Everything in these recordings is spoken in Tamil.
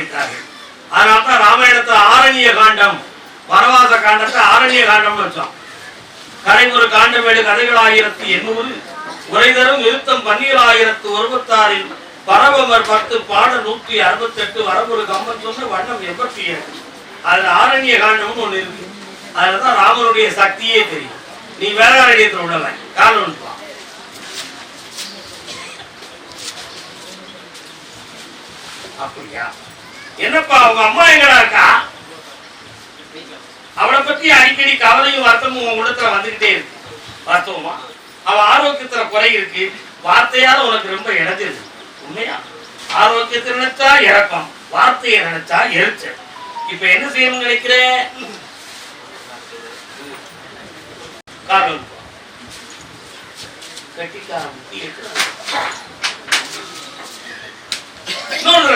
வைத்தார்கள். அதனால தான் ராமாயணத்தை ஆரண்ய காண்டம் வனவாச காண்டத்தை ஆரண்ய காண்டம்னு வச்சோம் கரைமுறு ஏழு கதைகள் ஆயிரத்தி எண்ணூறு உரைதரும் நிறுத்தம் பன்னீர் ஆயிரத்து ஒருபத்தாறில் பரவமர் பத்து பாட நூற்றி அறுபத்தெட்டு வரமுறு கம்பன் சொன்ன வண்ணம் எண்பத்தி ஏழு. அதுல ஆரண்ய காண்டம்னு ஒண்ணு இருக்கு. அதுலதான் ராமனுடைய சக்தியே தெரியும். நீ வேற ஆரண்யத்தில் விடல காரணம் அப்படியா? என்னப்பா அவங்க அம்மா எங்கடா இருக்கா? அவளை பத்தி அடிக்கடி கவலையும் வருத்தமும் உன் உள்ளத்துல வந்துகிட்டே இருக்கு. வாஸ்தவமா? அவ ஆரோக்கியத்துல குறை இருக்கு. வார்த்தையால உனக்கு ரொம்ப இழந்துருது உண்மையா? ஆரோக்கியத்தை நினைச்சா இறக்கம் வார்த்தையை நினைச்சா எரிச்சல். இப்ப என்ன செய்யணும்னு நினைக்கிற? காரணம் கட்டிக்கார புத்தி இருக்கிறார்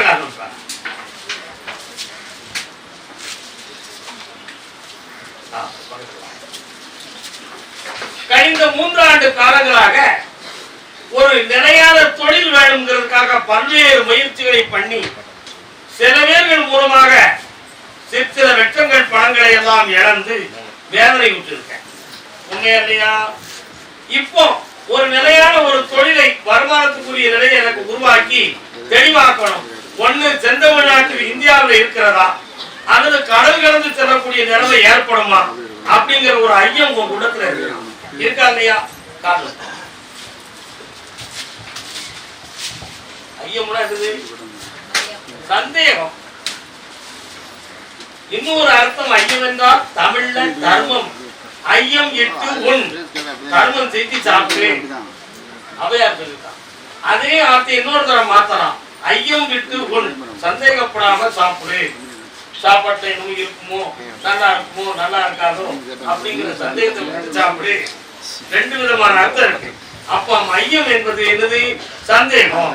காரணம் பாரு. ஆ, பக்கத்துல. கழிந்த மூன்றாண்டு காலங்களாக ஒரு நிலையான தொழில் வேணுங்கிறதுக்காக பல்வேறு முயற்சிகளை பண்ணி சில பேர்கள் மூலமாக சிற்சில வெற்றங்கள் பணங்களை எல்லாம் இழந்து வேதனை விட்டிருக்கேன். உண்மையா இல்லையா? இப்போ ஒரு நிலையான ஒரு தொழிலை வருமானத்துக்குரிய நிலையை எனக்கு உருவாக்கி தெளிவாக்கணும். ஒண்ணு செந்தமிழ்நாட்டில் இந்தியாவில் இருக்கிறதா? அல்லது கடல் கடந்து செல்லக்கூடிய நிலைமை ஏற்படுமா? அப்படிங்கிற ஒரு ஐயம் உங்க குடத்துல இருக்கு. இருக்கா இல்லையா? காரணம் ஐயம்னா என்னது? சந்தேகம். இன்னொரு அர்த்தம் ஐயம் என்றால் தமிழ்ல தர்மம். ஐயம் எட்டு ஒன். தர்மம் செய்தி சாப்பிடுறேன் அவையார் சொல்லிட்டான் அதே வார்த்தை இன்னொரு தரம் மாத்தலாம். ஐயம் விட்டு உன் சந்தேகப்படாம சாப்பிடு. சாப்பாட்டுல என்னமோ இருக்குமோ நல்லா இருக்குமோ நல்லா இருக்காதோ அப்படிங்கிற சந்தேகத்தை விட்டு ரெண்டு விதமான அர்த்தம் இருக்கு. அப்ப மையம் என்பது என்னது? சந்தேகம்.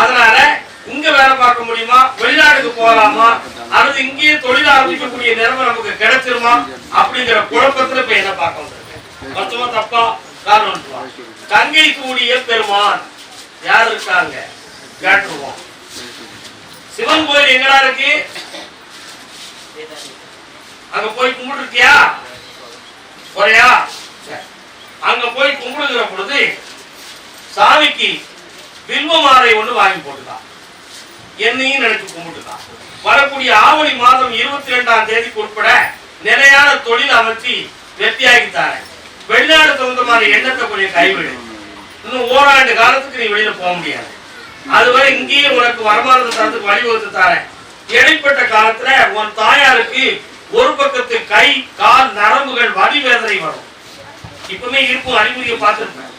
அதனால இங்க வேலை பார்க்க முடியுமா? வெளிநாடுக்கு போகலாமா? அல்லது இங்கேயே தொழில் ஆரம்பிக்கக்கூடிய நிலைமை நமக்கு கிடைச்சிருமா? அப்படிங்கிற குழப்பத்துல இப்ப என்ன பார்க்க வந்திருக்கேன் மொத்தமா தப்பா? காரணம் சொல்லுவா. கங்கை கூடிய பெருமான். யார் இருக்காங்க? கேட்டுருவோம். சிவன் கோயில் எங்கடா இருக்கு? அங்க போய் கும்பிட்டுருக்கியா குறையா அங்க போய் கும்பிடுகிற பொழுது சாமிக்கு வில்வ மாலை ஒண்ணு வாங்கி போட்டுதான் என்னையும் நினைச்சு கும்பிட்டுதான் வரக்கூடிய ஆவணி மாதம் இருபத்தி ரெண்டாம் தேதிக்கு உட்பட நிலையான தொழில் அமைச்சு வெற்றியாகித்தாரு வெளிநாடு சொந்தமான எண்ணத்தை கொஞ்சம் கைவிடு. இன்னும் ஓராண்டு காலத்துக்கு நீ வெளியில போக முடியாது. அதுவரை இங்கேயே உனக்கு வருமானத்தை தரத்துக்கு வழிவகுத்து தாரேன். இடைப்பட்ட காலத்துல உன் தாயாருக்கு ஒரு பக்கத்து கை கால் நரம்புகள் வடிவேதனை வரும். இப்பவுமே இருக்கும் அறிகுறியை பார்த்துருப்பேன்.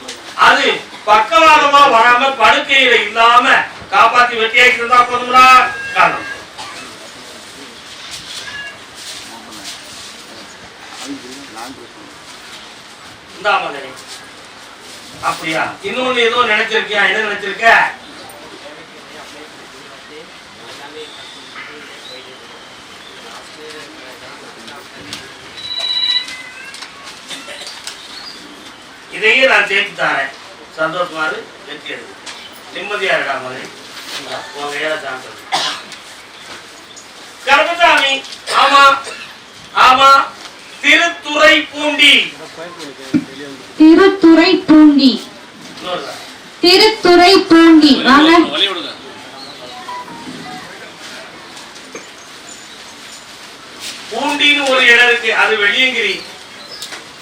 அது பக்கவாதமா வராம படுக்கையில இல்லாம காப்பாத்தி வெட்டியாக்கி இருந்தா போதுங்களா காரணம். அப்படியா? இன்னொன்னு ஏதோ நினைச்சிருக்கியா? என்ன நினைச்சிருக்க? இதையே நான் சேர்த்து தரேன். சந்தோஷமா இரு, வெற்றி எடு நிம்மதியா இருக்கா உன் வேலை சாப்பிடு கருப்பசாமி ஆமா ஆமா திருத்துறை பூண்டி திருத்துறை பூண்டி. திருத்துறை பூண்டி வாங்க பூண்டின்னு ஒரு இடம் இருக்கு அது வெளியங்கிரி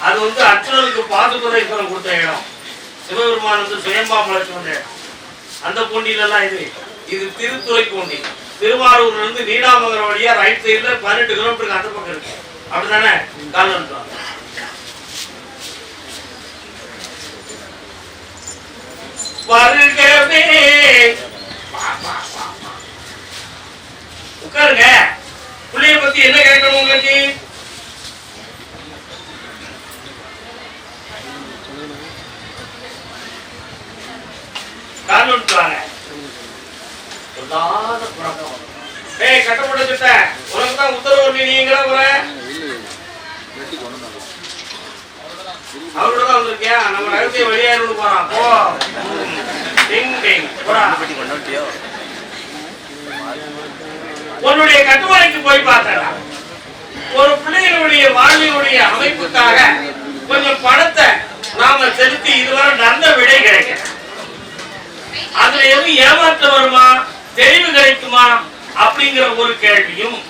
அது வந்து அர்ச்சனருக்கு பாதுபதேஸ்வரம் கொடுத்த இடம். சிவபெருமான் வந்து சுயம்பா மலைச்சு வந்த இடம். அந்த பூண்டியிலலாம் இது. இது திருத்துறை பூண்டி திருவாரூர்ல இருந்து நீடாமங்கலம் வழியா ரைட் சைடுல பதினெட்டு கிலோமீட்டருக்கு அந்த பக்கம் இருக்கு. அப்படிதானே காலம் வருகவே. உட்காருங்க. புள்ளைய பத்தி என்ன கேட்கணும் உங்களுக்கு? கால் விட்டுவாங்க சொல்லாத குழப்பம் ஏய் கட்டப்பட்ட சிட்ட உனக்கு தான் உத்தரவு நீ நீங்களா வர அவரோட தான் வந்திருக்கியா? நம்ம நகரத்தை வெளியேறணும் போறான். போ. டிங் டிங். போடா. உன்னுடைய கட்டுமனைக்கு போய் பார்த்தடா. ஒரு பிள்ளைகளுடைய வாழ்வினுடைய அமைப்புக்காக கொஞ்சம் பணத்தை நாம செலுத்தி இதுவரை நடந்த விடை கிடைக்கும் அதுல எதுவும் ஏமாற்றம் வருமா? தெளிவு கிடைக்குமா? அப்படிங்கிற ஒரு கேள்வியும்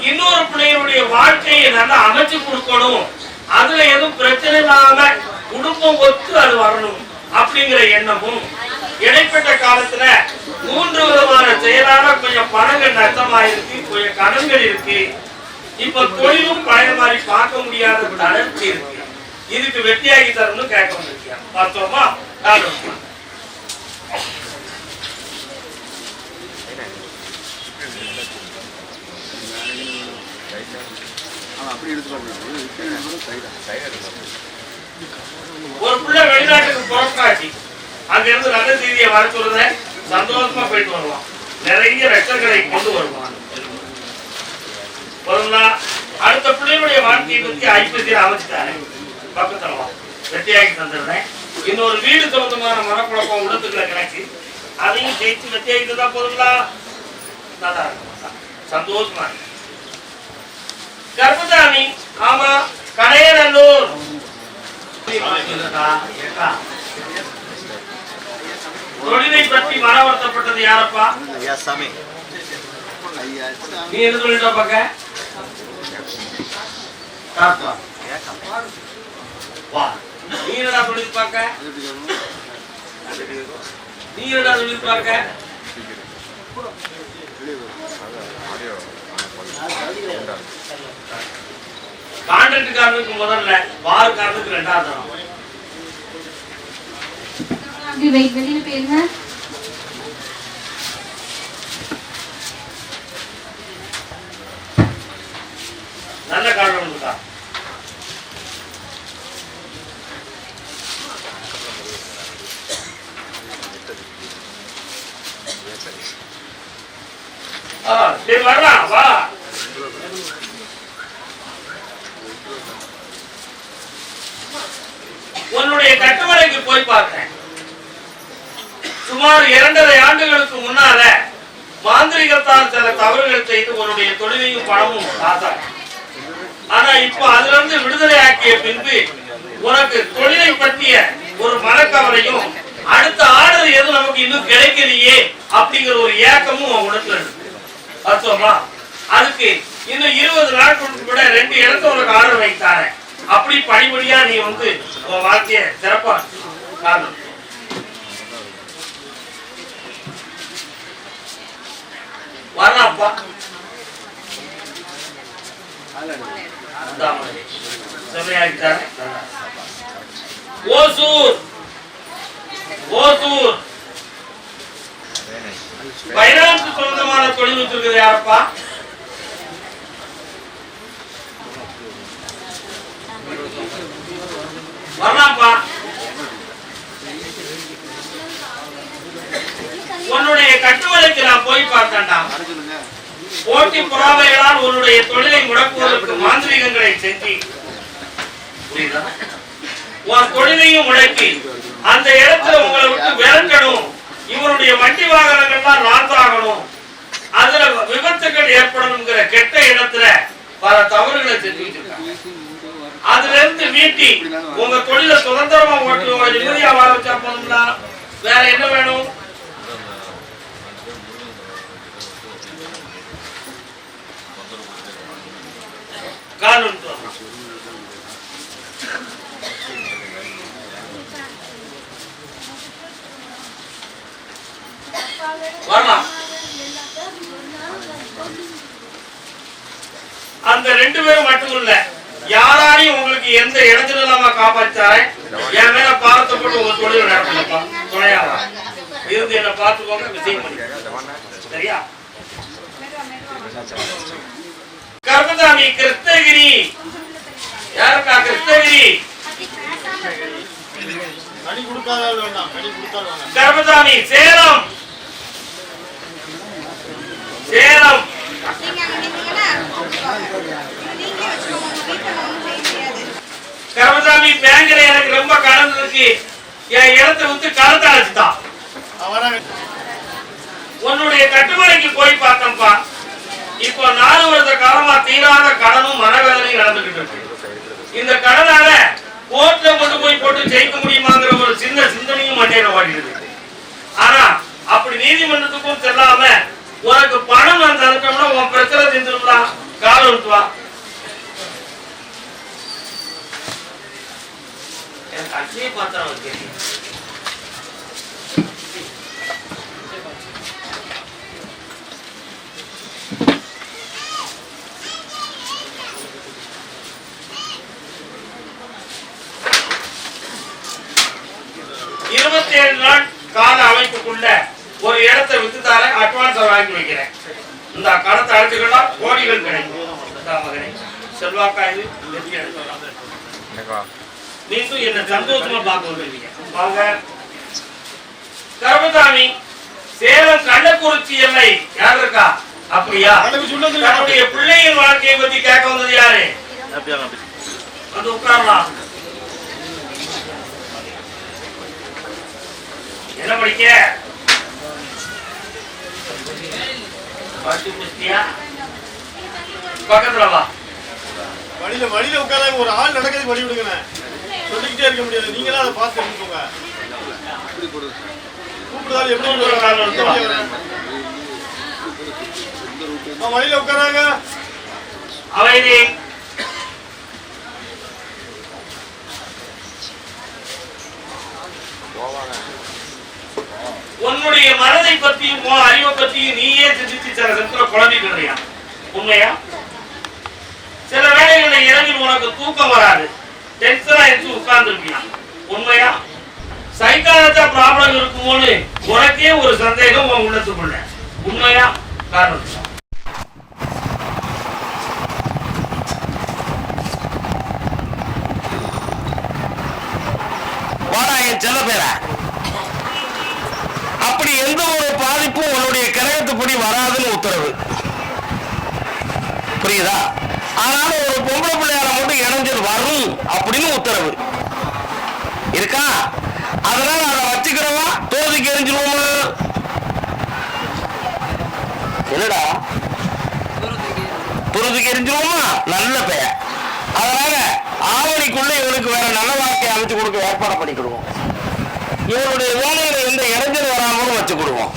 இன்னொரு பிள்ளைகளுடைய வாழ்க்கையை நல்லா அமைச்சு கொடுக்கணும். அதுல எதுவும் பிரச்சனை இல்லாம குடும்பம் ஒத்து அது வரணும் அப்படிங்கிற எண்ணமும் இடைப்பட்ட காலத்துல மூன்று விதமான செயலால கொஞ்சம் பணங்கள் நஷ்டமாயிருக்கு கொஞ்சம் கடன்கள் இருக்கு. இப்ப தொழிலும் பழைய மாதிரி பார்க்க முடியாத தளர்ச்சி இருக்கு. இதுக்கு வெட்டியாகி தரணும்னு கேட்க முடியாது பார்த்தோமா அப்படி ஒரு பிள்ளை வெளிநாட்டுக்கு புறப்பட்டாச்சு அங்க இருந்து நல்ல செய்தியை வர சொல்லுத சந்தோஷமா போயிட்டு வருவான். நிறைய ரத்தங்களை கொண்டு வருவான். அடுத்த பிள்ளைகளுடைய வாழ்க்கையை பத்தி ஐப்பசியில் அமைச்சிட்டாரு. பக்கத்துல வா. வெற்றியாக்கி தந்துடுறேன். இன்னொரு வீடு சம்பந்தமான மனக்குழப்பம் உள்ளத்துக்குள்ள கிடக்கு. அதையும் ஜெயிச்சு வெற்றியாக்கி தான் போதுங்களா? நல்லா இருக்கும். சந்தோஷமா இருக்கு. கர்மசாமி ஆமா கடையநல்லூர் தொழிலை பற்றி மன வருத்தப்பட்டது யாரப்பா? ஐயா சாமி ஐயா நீ எது சொல்லிட்ட பார்க்க? வா. நீ என்னடா சொல்லி பார்க்க? நீ என்னடா சொல்லி பார்க்க? கான்ட்ராக்டுக்காரனுக்கு முதல்ல வாருக்காரனுக்கு ரெண்டாவது தரம். வெளியில போயிருங்க நல்ல காரணம் இருக்கா? சரி வர்றான் வா. உன்னுடைய கட்டுமலைக்கு போய் பார்த்தேன். சுமார் இரண்டரை ஆண்டுகளுக்கு முன்னால மாந்திரிகத்தால் சில தவறுகள் செய்து உன்னுடைய தொழிலையும் பணமும் ஆசார் ஆனா இப்போ அதுல இருந்து விடுதலை ஆக்கிய பின்பு உனக்கு தொழிலை பற்றிய ஒரு மனக்கவலையும் அடுத்த ஆர்டர் எதுவும் நமக்கு இன்னும் கிடைக்கலையே அப்படிங்கிற ஒரு ஏக்கமும் உனக்கு அதுக்கு இன்னும் இருபது நாட்களுக்கு கூட ரெண்டு இடத்த உனக்கு ஆர்டர் வைத்தாரேன் அப்படி படிப்படியா நீ வந்து உன் வாழ்க்கைய சிறப்பா காரணம். செம்மையாகிட்டாரு. ஓசூர். ஓசூர். பைனான்ஸ் சொந்தமான தொழில் வச்சிருக்கிறது யாரப்பா? வரலாம்ப்பா உன்னுடைய கட்டுவதற்கு நான் போய் பார்த்தேன்டா. போட்டி புறாவைகளால் உன்னுடைய தொழிலை முடக்குவதற்கு மாந்திரிகங்களை செஞ்சு. புரியுதா? உன் தொழிலையும் முடக்கி அந்த இடத்துல உங்களை விட்டு விரட்டணும். இவருடைய வண்டி வாகனங்கள்லாம் ராத்தாகணும். அதுல விபத்துகள் ஏற்படணுங்கிற கெட்ட இடத்துல பல தவறுகளை செஞ்சு இருக்காங்க. அதுல இருந்து மீட்டி உங்க தொழில சுதந்திரமா ஓட்டு யூரியா நிம்மதியா வாழ வச்சா போதுங்களா வேற என்ன வேணும்? காரணம் சொல்லலாம். வரலாம் அந்த ரெண்டு பேரும் மட்டும் இல்ல யாராலையும் உங்களுக்கு எந்த இடத்துல காப்பாற்றாரேன் என் மேல பாரத்தை போட்டு உங்க தொழில் நடத்தலப்பா துணையாவா இருந்து என்ன பார்த்துக்கோங்க விஷயம் பண்ணிக்கோங்க. சரியா? கர்மசாமி கிருஷ்ணகிரி. யாருக்கா கிருஷ்ணகிரி? கர்மசாமி சேலம். சேலம். கரமசாமி கருப்பசாமி பேங்க்ல எனக்கு ரொம்ப கடன் இருக்கு. என் இடத்தை வந்து கடத்தை அழைச்சிட்டான் உன்னுடைய கட்டுமனைக்கு போய் பார்த்தேன்ப்பா. இப்போ நாலு வருஷ காலமா தீராத கடனும் மனவேதனையும் நடந்துகிட்டு இருக்கு. இந்த கடனால கோர்ட்ல கொண்டு போய் போட்டு ஜெயிக்க முடியுமாங்கிற ஒரு சின்ன சிந்தனையும் மண்டையில ஓடிடுது. ஆனா அப்படி நீதிமன்றத்துக்கும் செல்லாம உனக்கு பணம் நான் தந்துட்டோம்னா உன் பிரச்சனை தீர்ந்துருக்கலாம் காலம் வா எனக்கு பாத்திரம் அவருக்கு இருபத்தி ஏழு நாள் கால அமைப்புக்குள்ள ஒரு இடத்தை வித்து அட்வான்ஸ் வாங்கி வைக்கிறேன். இந்த கடத்தை அழைச்சுக்கலாம் கோடிகள் கிடைக்கும். இந்தா மகனே செல்வாக்கா இது மீண்டும் என்ன சந்தோஷமா பார்க்க வந்துருக்கீங்க. வாங்க. கருமசாமி சேலம் கள்ளக்குறிச்சி எல்லை யார் இருக்கா? அப்படியா? தன்னுடைய பிள்ளையின் வாழ்க்கையை பத்தி கேட்க வந்தது யாரு? வந்து உட்காரலாம். என்ன படிக்க? பக்கத்துல வா. வழியில வழியில உட்காராங்க ஒரு ஆள் நடக்கிறதுக்கு வழி விடுங்கண்ணே சொல்லிக்கிட்டே இருக்க முடியாது. நீங்களா அதை பார்த்து எடுத்துக்கோங்க கூப்பிடுதாலும் எப்படி ஒரு வழியில உட்காராங்க. அமைதி உன்னுடைய மனதை பத்தியும் உன் அறிவை பத்தியும் நீயே சிந்திச்சு சில சத்துல குழம்பிக்கிறியா உண்மையா? சில வேளைகளில் இரவில் உனக்கு தூக்கம் வராது. டென்ஷனா எடுத்து உட்கார்ந்துருக்கலாம் உண்மையா? சைக்காலஜா ப்ராப்ளம் இருக்குமோன்னு உனக்கே ஒரு சந்தேகம் உன் உள்ளத்துக்குள்ள. உண்மையா? காரணம். செல்ல பேர. அப்படி எந்த ஒரு பாதிப்பும் உன்னுடைய கிரகத்துப்படி வராதுன்னு உத்தரவு. புரியுதா? ஆனாலும் ஒரு பொம்பளை பிள்ளையார மட்டும் இணைஞ்சது வரும் அப்படின்னு உத்தரவு. இருக்கா? அதனால அதை வச்சுக்கிறவா? தோதுக்கு எரிஞ்சிருவோமா? என்னடா? துருதுக்கு எரிஞ்சிருவோமா? நல்ல பெயர். அதனால ஆவணிக்குள்ள இவனுக்கு வேற நல்ல வாழ்க்கையை அமைச்சு கொடுக்க ஏற்பாடு பண்ணிக்கிடுவோம். இவனுடைய வேலையில எந்த இடைஞ்சல் வராமலும் வச்சுக்கிடுவோம்.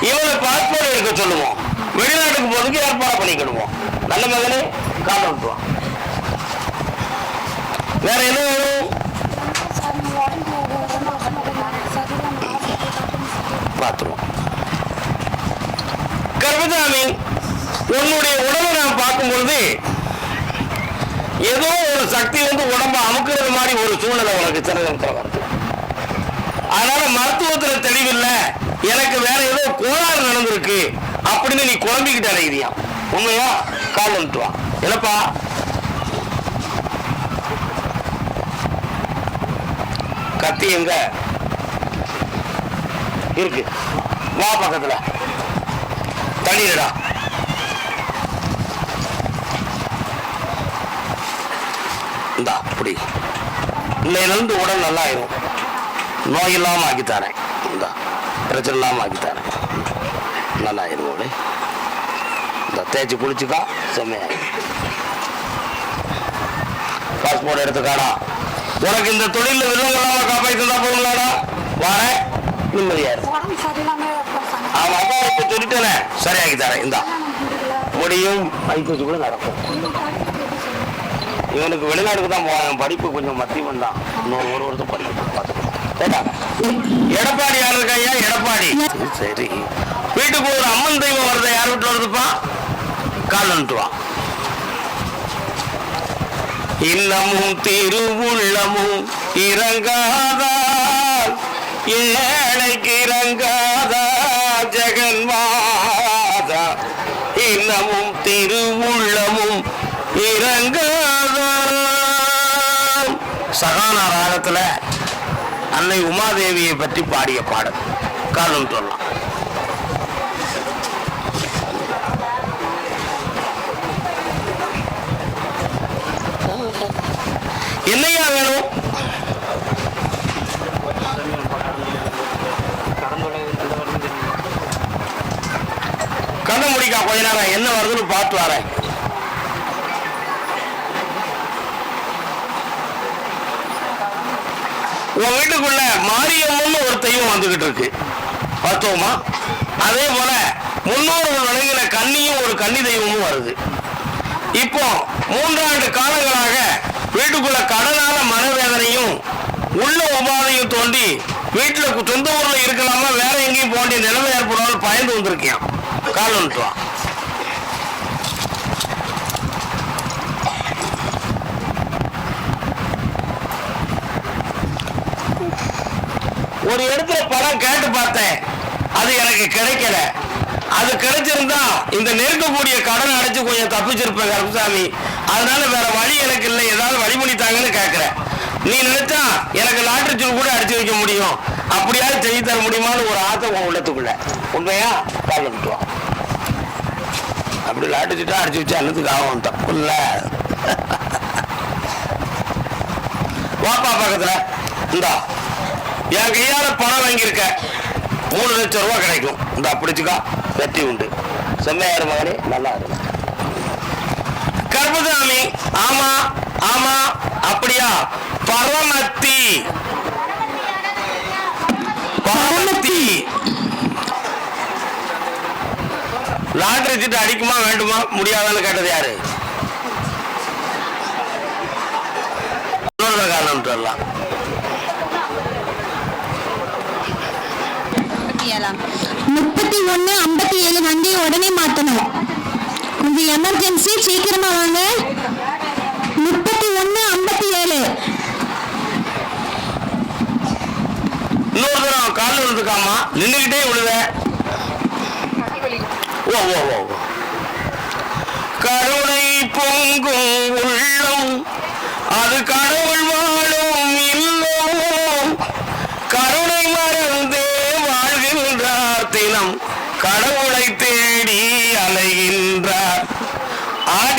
இவனை பாஸ்போர்ட் எடுக்க சொல்லுவோம். வெளிநாட்டுக்கு போறதுக்கு ஏற்பாடு பண்ணிக்கிடுவோம். நல்ல மகனே கால விட்டுவான் வேற என்ன வேணும்? பார்த்துருவோம் கர்மசாமி உன்னுடைய உடம்பை நான் பார்க்கும் பொழுது ஏதோ ஒரு சக்தி வந்து உடம்ப அமுக்குற மாதிரி ஒரு சூழ்நிலை உனக்கு சிறகத்தில் வருது. அதனால மருத்துவத்துல தெளிவில்லை. எனக்கு வேற ஏதோ கோளாறு நடந்திருக்கு. அப்படின்னு நீ குழம்பிக்கிட்டு அடைகிறியா உண்மையா? கால் வந்துட்டு என்னப்பா? கத்தி எங்க? இருக்கு. வா பக்கத்துல. தண்ணிடா இந்தா அப்படி. இன்னையிலிருந்து உடல் நல்லா ஆயிரும் நோய் இல்லாம ஆக்கித்தாரேன். இந்தா பிரச்சனை இல்லாம ஆக்கித்தாரேன். நல்லா ஆயிரும் இந்த தேய்ச்சி குளிச்சுக்கா. செம்மையா பாஸ்போர்ட் எடுத்துக்காடா. உனக்கு இந்த தொழில விதம் இல்லாம காப்பாற்றி தந்தா போதுங்களாடா வாரேன் நிம்மதியா அவன் அப்பா இப்ப சொல்லிட்டேனே. சரியாக்கி தரேன். இந்தா. முடியும். ஐப்பசி கூட நடக்கும். இவனுக்கு வெளிநாட்டுக்கு தான் போவான் படிப்பு கொஞ்சம் மத்தியமம் தான். இன்னொரு ஒரு வருஷம் கேட்டாங்க எடப்பாடி யார் இருக்கா ஐயா? எடப்பாடி. சரி. வீட்டுக்கு ஒரு அம்மன் தெய்வம் வருது யார் வீட்டில் வருதுப்பா கால் வந்துட்டு இல்லமும் இன்னமும் திருவுள்ளமும் இறங்காதால் ஏழைக்கு இறங்காதா ஜெகன்மாதா இன்னமும் திருவுள்ளமும் இறங்காதா சகானா ராகத்துல அன்னை உமாதேவியை பற்றி பாடிய பாடல். காரணம் சொல்லலாம். என்னையா வேணும் கண்ண முடிக்கா கொஞ்ச நேரம். என்ன வருதுன்னு பார்த்து வரேன். உன் வீட்டுக்குள்ள மாரியம்மன் ஒரு தெய்வம் வந்துகிட்டு இருக்கு. பார்த்தோமா? அதே போல முன்னோர்கள் வழங்கின கன்னியும் ஒரு கன்னி தெய்வமும் வருது. இப்போ மூன்றாண்டு காலங்களாக வீட்டுக்குள்ள கடனால மனவேதனையும் உள்ள உபாதையும் தோண்டி வீட்டுல சொந்த ஊர்ல இருக்கலாமா வேற எங்கேயும் போக வேண்டிய நிலைமை ஏற்படாமல் பயந்து வந்திருக்கியான் கால் வந்துட்டுவான் ஒரு இடத்துல பணம் கேட்டு பார்த்தேன். அது எனக்கு கிடைக்கல. அது கிடைச்சிருந்தா இந்த நெருக்கக்கூடிய கடன் அடைச்சு கொஞ்சம் தப்பிச்சிருப்பேன் கருப்பசாமி. அதனால வேற வழி எனக்கு இல்லை. ஏதாவது வழிமொழி தாங்கன்னு கேட்கறேன் நீ நினைச்சா எனக்கு லாட்டரி சூடு கூட அடிச்சு வைக்க முடியும். அப்படியாவது செய்து தர முடியுமான்னு ஒரு ஆசை உன் உள்ளத்துக்குள்ள. உண்மையா? கால் விட்டுவான் அப்படி லாட்டரி சீட்டா அடிச்சு வச்சா என்னத்துக்கு ஆகும்? தப்பு இல்லை வாப்பா பக்கத்துல. இந்தா. என் கையால பணம் வாங்கியிருக்க. மூணு லட்சம் ரூபா கிடைக்கும். இந்த பிடிச்சுக்கா. வெற்றி உண்டு. செம்மையாரு மகனே. நல்லா இருக்கும் கர்மசாமி ஆமா ஆமா அப்படியா? பரமத்தி. பரமத்தி. லாட்ரி சீட்டு அடிக்குமா வேண்டுமா? முடியாதான்னு கேட்டது யாரு? காரணம் சொல்லலாம். முப்பத்தி ஒண்ணு ஐம்பத்தி ஏழு வண்டியை உடனே மாத்தணும். கொஞ்சம் எமர்ஜென்சி சீக்கிரமா வாங்க. முப்பத்தி ஒண்ணு ஐம்பத்தி ஏழு. இன்னொரு தடவை கால் விழுந்துக்காமா நின்றுக்கிட்டே விழுவேன் ஓ ஓ ஓ கருணை பொங்கும் உள்ளம். அது கடவுள்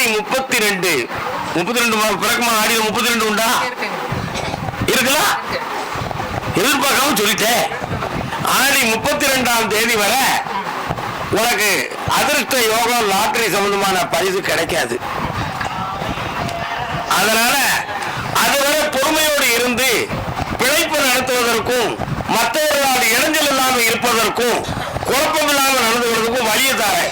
முப்பத்தி ரெண்டு முப்பத்தி ரெண்டு பிறக்குமா? ஆடியில் முப்பத்தி ரெண்டு உண்டா? இருக்குதா? எதிர்பார்க்காம சொல்லிட்டேன் ஆடி முப்பத்தி ரெண்டாம் தேதி வர உனக்கு அதிர்ஷ்ட யோகம் லாட்டரி சம்பந்தமான பரிசு கிடைக்காது. அதனால அதுவரை பொறுமையோடு இருந்து பிழைப்பு நடத்துவதற்கும் மற்றவர்களால் இடைஞ்சல் இல்லாமல் இருப்பதற்கும் குழப்பம் இல்லாமல் நடந்துக்கிறதுக்கும் வழியை தாரேன்.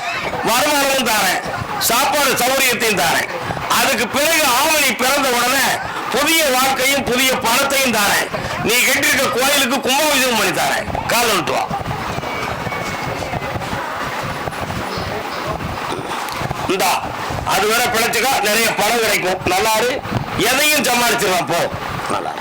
வருமானமும் தாரேன். சாப்பாடு சௌகரியத்தையும் தாரேன். அதுக்கு பிறகு ஆவணி பிறந்த உடனே புதிய வாழ்க்கையும் புதிய பணத்தையும் தாரேன். நீ கட்டிருக்க கோயிலுக்கு கும்பாபிஷேகம் பண்ணி தாரேன். கால் வந்துட்டு இந்தா அது வரை பிழைச்சுக்கா நிறைய பணம் கிடைக்கும். நல்லாரு எதையும் சமாளிச்சிடலாம் போ. நல்லா